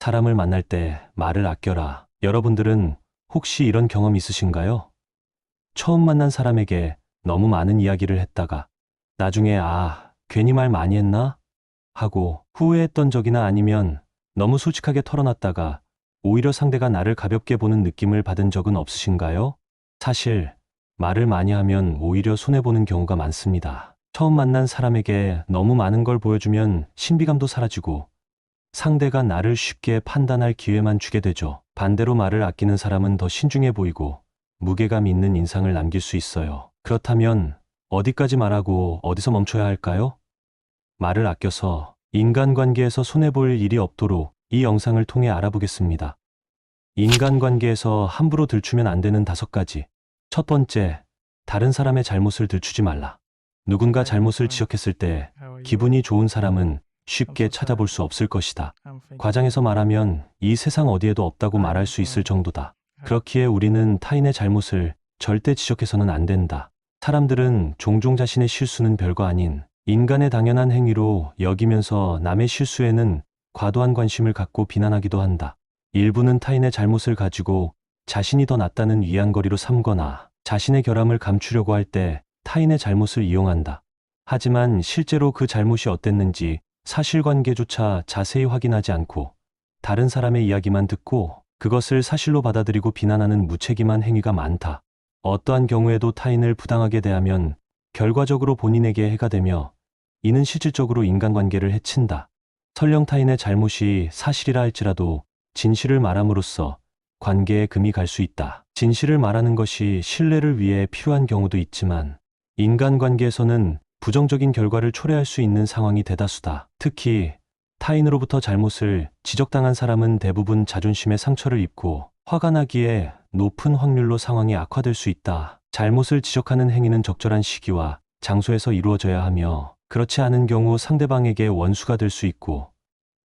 사람을 만날 때 말을 아껴라. 여러분들은 혹시 이런 경험 있으신가요? 처음 만난 사람에게 너무 많은 이야기를 했다가 나중에 아, 괜히 말 많이 했나? 하고 후회했던 적이나 아니면 너무 솔직하게 털어놨다가 오히려 상대가 나를 가볍게 보는 느낌을 받은 적은 없으신가요? 사실 말을 많이 하면 오히려 손해보는 경우가 많습니다. 처음 만난 사람에게 너무 많은 걸 보여주면 신비감도 사라지고 상대가 나를 쉽게 판단할 기회만 주게 되죠. 반대로 말을 아끼는 사람은 더 신중해 보이고 무게감 있는 인상을 남길 수 있어요. 그렇다면 어디까지 말하고 어디서 멈춰야 할까요? 말을 아껴서 인간관계에서 손해볼 일이 없도록 이 영상을 통해 알아보겠습니다. 인간관계에서 함부로 들추면 안 되는 다섯 가지. 첫 번째, 다른 사람의 잘못을 들추지 말라. 누군가 잘못을 지적했을 때 기분이 좋은 사람은 쉽게 찾아볼 수 없을 것이다. 과장해서 말하면 이 세상 어디에도 없다고 말할 수 있을 정도다. 그렇기에 우리는 타인의 잘못을 절대 지적해서는 안 된다. 사람들은 종종 자신의 실수는 별거 아닌 인간의 당연한 행위로 여기면서 남의 실수에는 과도한 관심을 갖고 비난하기도 한다. 일부는 타인의 잘못을 가지고 자신이 더 낫다는 위안거리로 삼거나 자신의 결함을 감추려고 할 때 타인의 잘못을 이용한다. 하지만 실제로 그 잘못이 어땠는지 사실관계조차 자세히 확인하지 않고 다른 사람의 이야기만 듣고 그것을 사실로 받아들이고 비난하는 무책임한 행위가 많다. 어떠한 경우에도 타인을 부당하게 대하면 결과적으로 본인에게 해가 되며 이는 실질적으로 인간관계를 해친다. 설령 타인의 잘못이 사실이라 할지라도 진실을 말함으로써 관계에 금이 갈 수 있다. 진실을 말하는 것이 신뢰를 위해 필요한 경우도 있지만 인간관계에서는 부정적인 결과를 초래할 수 있는 상황이 대다수다. 특히 타인으로부터 잘못을 지적당한 사람은 대부분 자존심에 상처를 입고 화가 나기에 높은 확률로 상황이 악화될 수 있다. 잘못을 지적하는 행위는 적절한 시기와 장소에서 이루어져야 하며 그렇지 않은 경우 상대방에게 원수가 될 수 있고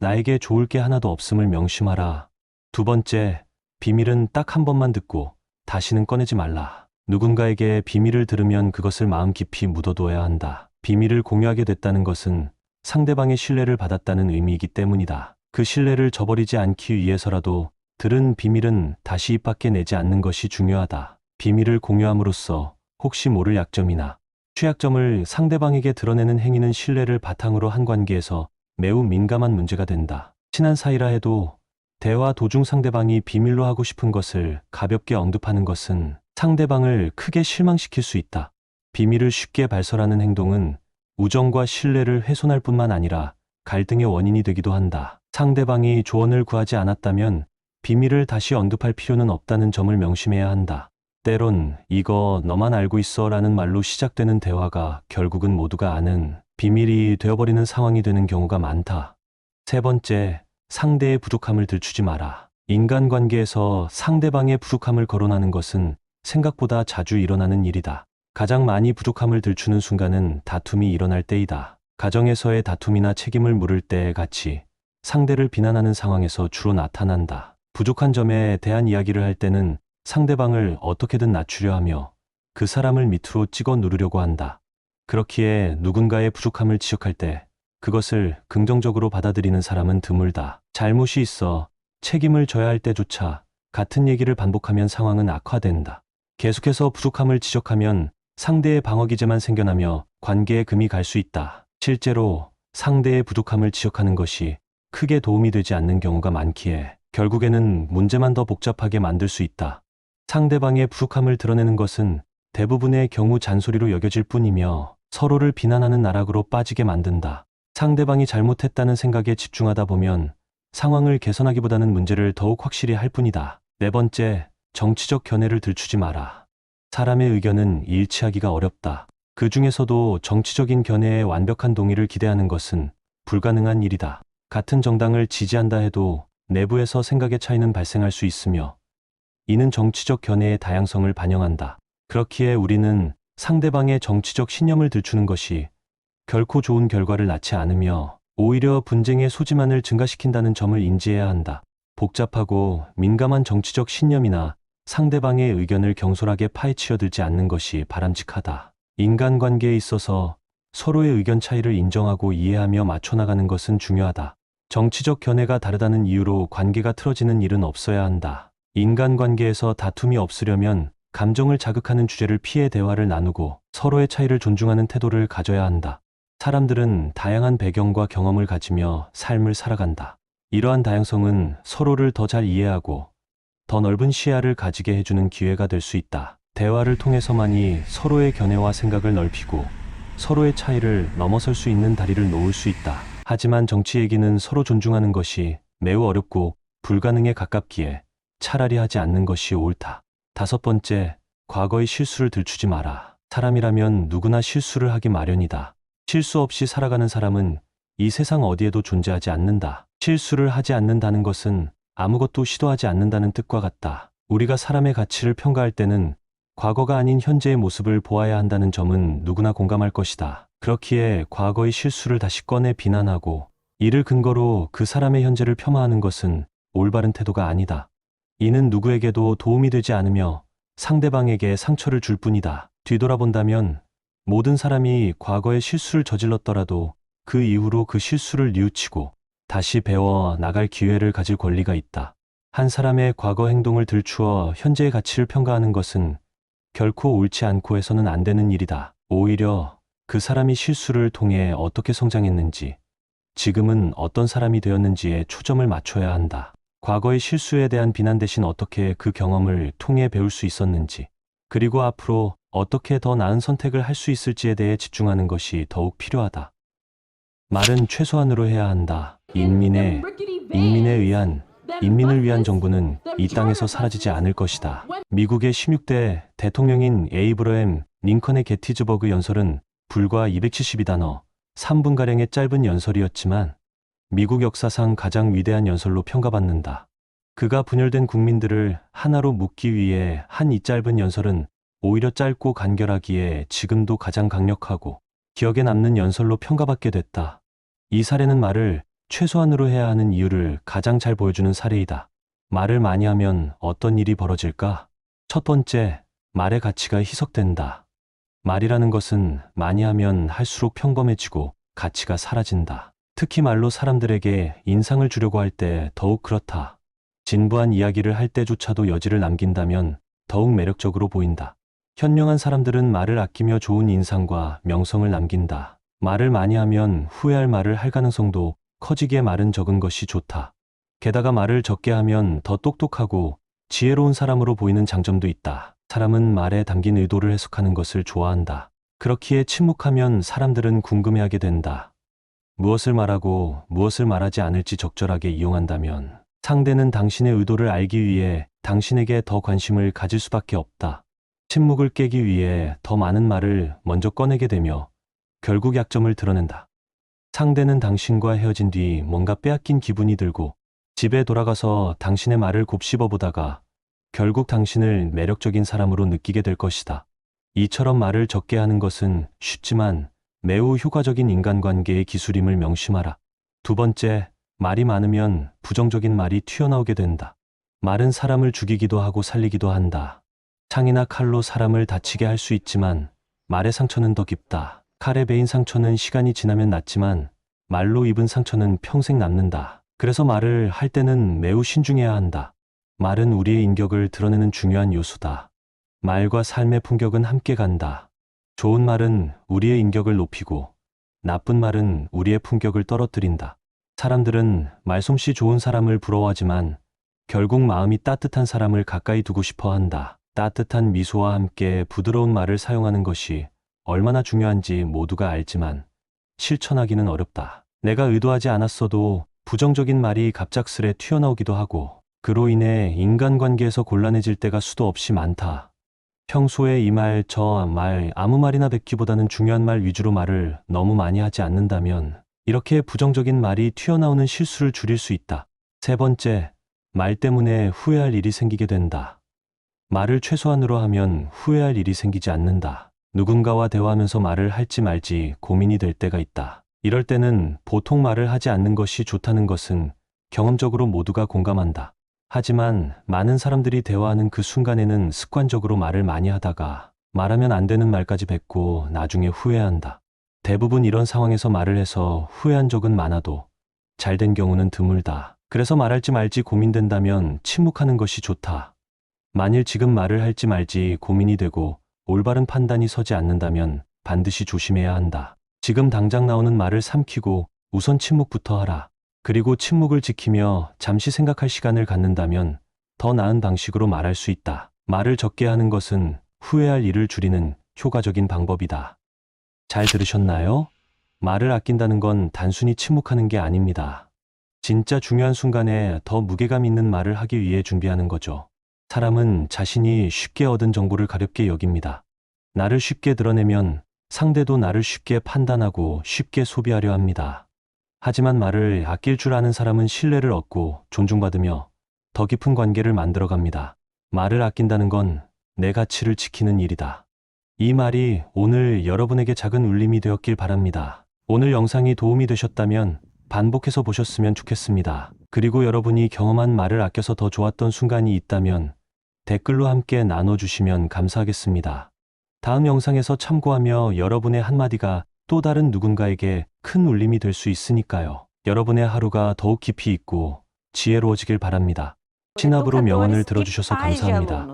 나에게 좋을 게 하나도 없음을 명심하라. 두 번째, 비밀은 딱 한 번만 듣고 다시는 꺼내지 말라. 누군가에게 비밀을 들으면 그것을 마음 깊이 묻어둬야 한다. 비밀을 공유하게 됐다는 것은 상대방의 신뢰를 받았다는 의미이기 때문이다. 그 신뢰를 저버리지 않기 위해서라도 들은 비밀은 다시 입 밖에 내지 않는 것이 중요하다. 비밀을 공유함으로써 혹시 모를 약점이나 취약점을 상대방에게 드러내는 행위는 신뢰를 바탕으로 한 관계에서 매우 민감한 문제가 된다. 친한 사이라 해도 대화 도중 상대방이 비밀로 하고 싶은 것을 가볍게 언급하는 것은 상대방을 크게 실망시킬 수 있다. 비밀을 쉽게 발설하는 행동은 우정과 신뢰를 훼손할 뿐만 아니라 갈등의 원인이 되기도 한다. 상대방이 조언을 구하지 않았다면 비밀을 다시 언급할 필요는 없다는 점을 명심해야 한다. 때론 이거 너만 알고 있어 라는 말로 시작되는 대화가 결국은 모두가 아는 비밀이 되어버리는 상황이 되는 경우가 많다. 세 번째, 상대의 부족함을 들추지 마라. 인간관계에서 상대방의 부족함을 거론하는 것은 생각보다 자주 일어나는 일이다. 가장 많이 부족함을 들추는 순간은 다툼이 일어날 때이다. 가정에서의 다툼이나 책임을 물을 때 같이 상대를 비난하는 상황에서 주로 나타난다. 부족한 점에 대한 이야기를 할 때는 상대방을 어떻게든 낮추려 하며 그 사람을 밑으로 찍어 누르려고 한다. 그렇기에 누군가의 부족함을 지적할 때 그것을 긍정적으로 받아들이는 사람은 드물다. 잘못이 있어 책임을 져야 할 때조차 같은 얘기를 반복하면 상황은 악화된다. 계속해서 부족함을 지적하면 상대의 방어 기제만 생겨나며 관계에 금이 갈 수 있다. 실제로 상대의 부족함을 지적하는 것이 크게 도움이 되지 않는 경우가 많기에 결국에는 문제만 더 복잡하게 만들 수 있다. 상대방의 부족함을 드러내는 것은 대부분의 경우 잔소리로 여겨질 뿐이며 서로를 비난하는 나락으로 빠지게 만든다. 상대방이 잘못했다는 생각에 집중하다 보면 상황을 개선하기보다는 문제를 더욱 확실히 할 뿐이다. 네 번째, 정치적 견해를 들추지 마라. 사람의 의견은 일치하기가 어렵다. 그 중에서도 정치적인 견해에 완벽한 동의를 기대하는 것은 불가능한 일이다. 같은 정당을 지지한다 해도 내부에서 생각의 차이는 발생할 수 있으며 이는 정치적 견해의 다양성을 반영한다. 그렇기에 우리는 상대방의 정치적 신념을 들추는 것이 결코 좋은 결과를 낳지 않으며 오히려 분쟁의 소지만을 증가시킨다는 점을 인지해야 한다. 복잡하고 민감한 정치적 신념이나 상대방의 의견을 경솔하게 파헤치어들지 않는 것이 바람직하다. 인간관계에 있어서 서로의 의견 차이를 인정하고 이해하며 맞춰나가는 것은 중요하다. 정치적 견해가 다르다는 이유로 관계가 틀어지는 일은 없어야 한다. 인간 관계에서 다툼이 없으려면 감정을 자극하는 주제를 피해 대화를 나누고 서로의 차이를 존중하는 태도를 가져야 한다. 사람들은 다양한 배경과 경험을 가지며 삶을 살아간다. 이러한 다양성은 서로를 더 잘 이해하고 더 넓은 시야를 가지게 해주는 기회가 될 수 있다. 대화를 통해서만이 서로의 견해와 생각을 넓히고 서로의 차이를 넘어설 수 있는 다리를 놓을 수 있다. 하지만 정치 얘기는 서로 존중하는 것이 매우 어렵고 불가능에 가깝기에 차라리 하지 않는 것이 옳다. 다섯 번째, 과거의 실수를 들추지 마라. 사람이라면 누구나 실수를 하기 마련이다. 실수 없이 살아가는 사람은 이 세상 어디에도 존재하지 않는다. 실수를 하지 않는다는 것은 아무것도 시도하지 않는다는 뜻과 같다. 우리가 사람의 가치를 평가할 때는 과거가 아닌 현재의 모습을 보아야 한다는 점은 누구나 공감할 것이다. 그렇기에 과거의 실수를 다시 꺼내 비난하고 이를 근거로 그 사람의 현재를 폄하하는 것은 올바른 태도가 아니다. 이는 누구에게도 도움이 되지 않으며 상대방에게 상처를 줄 뿐이다. 뒤돌아본다면 모든 사람이 과거에 실수를 저질렀더라도 그 이후로 그 실수를 뉘우치고 다시 배워 나갈 기회를 가질 권리가 있다. 한 사람의 과거 행동을 들추어 현재의 가치를 평가하는 것은 결코 옳지 않고 해서는 안 되는 일이다. 오히려 그 사람이 실수를 통해 어떻게 성장했는지, 지금은 어떤 사람이 되었는지에 초점을 맞춰야 한다. 과거의 실수에 대한 비난 대신 어떻게 그 경험을 통해 배울 수 있었는지, 그리고 앞으로 어떻게 더 나은 선택을 할 수 있을지에 대해 집중하는 것이 더욱 필요하다. 말은 최소한으로 해야 한다. 인민의, 인민에 의한, 인민을 위한 정부는 이 땅에서 사라지지 않을 것이다. 미국의 16대 대통령인 에이브러햄 링컨의 게티즈버그 연설은 불과 272단어, 3분가량의 짧은 연설이었지만 미국 역사상 가장 위대한 연설로 평가받는다. 그가 분열된 국민들을 하나로 묶기 위해 한 이 짧은 연설은 오히려 짧고 간결하기에 지금도 가장 강력하고 기억에 남는 연설로 평가받게 됐다. 이 사례는 말을 최소한으로 해야 하는 이유를 가장 잘 보여주는 사례이다. 말을 많이 하면 어떤 일이 벌어질까? 첫 번째, 말의 가치가 희석된다. 말이라는 것은 많이 하면 할수록 평범해지고 가치가 사라진다. 특히 말로 사람들에게 인상을 주려고 할 때 더욱 그렇다. 진부한 이야기를 할 때조차도 여지를 남긴다면 더욱 매력적으로 보인다. 현명한 사람들은 말을 아끼며 좋은 인상과 명성을 남긴다. 말을 많이 하면 후회할 말을 할 가능성도 커지기에 말은 적은 것이 좋다. 게다가 말을 적게 하면 더 똑똑하고 지혜로운 사람으로 보이는 장점도 있다. 사람은 말에 담긴 의도를 해석하는 것을 좋아한다. 그렇기에 침묵하면 사람들은 궁금해하게 된다. 무엇을 말하고 무엇을 말하지 않을지 적절하게 이용한다면 상대는 당신의 의도를 알기 위해 당신에게 더 관심을 가질 수밖에 없다. 침묵을 깨기 위해 더 많은 말을 먼저 꺼내게 되며 결국 약점을 드러낸다. 상대는 당신과 헤어진 뒤 뭔가 빼앗긴 기분이 들고 집에 돌아가서 당신의 말을 곱씹어 보다가 결국 당신을 매력적인 사람으로 느끼게 될 것이다. 이처럼 말을 적게 하는 것은 쉽지만 매우 효과적인 인간관계의 기술임을 명심하라. 두 번째, 말이 많으면 부정적인 말이 튀어나오게 된다. 말은 사람을 죽이기도 하고 살리기도 한다. 창이나 칼로 사람을 다치게 할 수 있지만 말의 상처는 더 깊다. 칼에 베인 상처는 시간이 지나면 낫지만 말로 입은 상처는 평생 남는다. 그래서 말을 할 때는 매우 신중해야 한다. 말은 우리의 인격을 드러내는 중요한 요소다. 말과 삶의 품격은 함께 간다. 좋은 말은 우리의 인격을 높이고 나쁜 말은 우리의 품격을 떨어뜨린다. 사람들은 말솜씨 좋은 사람을 부러워하지만 결국 마음이 따뜻한 사람을 가까이 두고 싶어 한다. 따뜻한 미소와 함께 부드러운 말을 사용하는 것이 얼마나 중요한지 모두가 알지만 실천하기는 어렵다. 내가 의도하지 않았어도 부정적인 말이 갑작스레 튀어나오기도 하고 그로 인해 인간관계에서 곤란해질 때가 수도 없이 많다. 평소에 이 말, 저 말, 아무 말이나 뱉기보다는 중요한 말 위주로 말을 너무 많이 하지 않는다면 이렇게 부정적인 말이 튀어나오는 실수를 줄일 수 있다. 세 번째, 말 때문에 후회할 일이 생기게 된다. 말을 최소한으로 하면 후회할 일이 생기지 않는다. 누군가와 대화하면서 말을 할지 말지 고민이 될 때가 있다. 이럴 때는 보통 말을 하지 않는 것이 좋다는 것은 경험적으로 모두가 공감한다. 하지만 많은 사람들이 대화하는 그 순간에는 습관적으로 말을 많이 하다가 말하면 안 되는 말까지 뱉고 나중에 후회한다. 대부분 이런 상황에서 말을 해서 후회한 적은 많아도 잘 된 경우는 드물다. 그래서 말할지 말지 고민된다면 침묵하는 것이 좋다. 만일 지금 말을 할지 말지 고민이 되고 올바른 판단이 서지 않는다면 반드시 조심해야 한다. 지금 당장 나오는 말을 삼키고 우선 침묵부터 하라. 그리고 침묵을 지키며 잠시 생각할 시간을 갖는다면 더 나은 방식으로 말할 수 있다. 말을 적게 하는 것은 후회할 일을 줄이는 효과적인 방법이다. 잘 들으셨나요? 말을 아낀다는 건 단순히 침묵하는 게 아닙니다. 진짜 중요한 순간에 더 무게감 있는 말을 하기 위해 준비하는 거죠. 사람은 자신이 쉽게 얻은 정보를 가볍게 여깁니다. 나를 쉽게 드러내면 상대도 나를 쉽게 판단하고 쉽게 소비하려 합니다. 하지만 말을 아낄 줄 아는 사람은 신뢰를 얻고 존중받으며 더 깊은 관계를 만들어 갑니다. 말을 아낀다는 건 내 가치를 지키는 일이다. 이 말이 오늘 여러분에게 작은 울림이 되었길 바랍니다. 오늘 영상이 도움이 되셨다면 반복해서 보셨으면 좋겠습니다. 그리고 여러분이 경험한 말을 아껴서 더 좋았던 순간이 있다면 댓글로 함께 나눠주시면 감사하겠습니다. 다음 영상에서 참고하며 여러분의 한마디가 또 다른 누군가에게 큰 울림이 될 수 있으니까요. 여러분의 하루가 더욱 깊이 있고 지혜로워지길 바랍니다. 친합으로 명언을 들어주셔서 감사합니다.